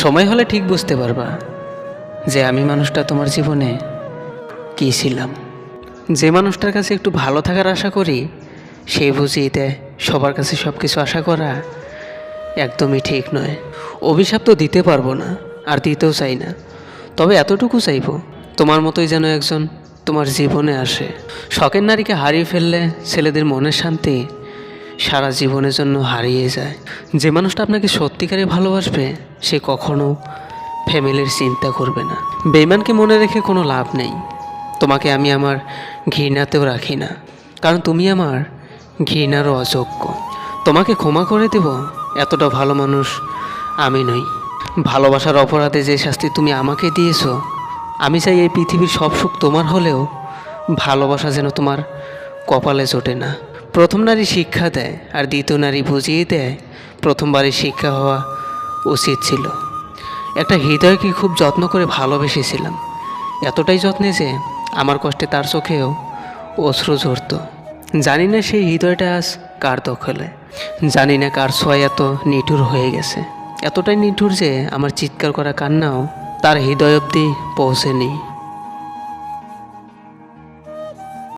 সময় হলে ঠিক বুঝতে পারবা যে আমি মানুষটা তোমার জীবনে কী ছিলাম। যে মানুষটার কাছে একটু ভালো থাকার আশা করি, সেই বুঝিয়ে দেয় সবার কাছে সব কিছু আশা করা একদমই ঠিক নয়। অভিশাপ তো দিতে পারব না, আর দিতেও চাই না। তবে এতটুকু চাইব, তোমার মতোই যেন একজন তোমার জীবনে আসে। শখের নারীকে হারিয়ে ফেললে ছেলেদের মনের শান্তি সারা জীবনের জন্য হারিয়ে যায়। যে মানুষটা আপনাকে সত্যিকারে ভালোবাসবে, সে কখনো ফ্যামিলির চিন্তা করবে না। বেইমানকে মনে রেখে কোনো লাভ নেই। তোমাকে আমি আমার ঘৃণাতেও রাখি না। কারণ তুমি আমার ঘৃণারও অযোগ্য। তোমাকে ক্ষমা করে দেব, এতটা ভালো মানুষ আমি নই। ভালোবাসার অপরাধে যে শাস্তি তুমি আমাকে দিয়েছ, আমি চাই এই পৃথিবীর সব সুখ তোমার হলেও ভালোবাসা যেন তোমার কপালে জোটে না। প্রথম নারী শিক্ষা দেয় আর দ্বিতীয় নারী বুঝিয়ে দেয় প্রথমবারই শিক্ষা হওয়া উচিত ছিল। একটা হৃদয়কে খুব যত্ন করে ভালোবেসেছিলাম। এতটাই যত্নে যে আমার কষ্টে তার চোখেও অশ্রু ঝরত। জানি না সেই হৃদয়টা আজ কার দখলে। জানি না কার ছোঁয়া এত নিঠুর হয়ে গেছে। এতটাই নিঠুর যে আমার চিৎকার করা কান্নাও তার হৃদয় অবধি পৌঁছেনি।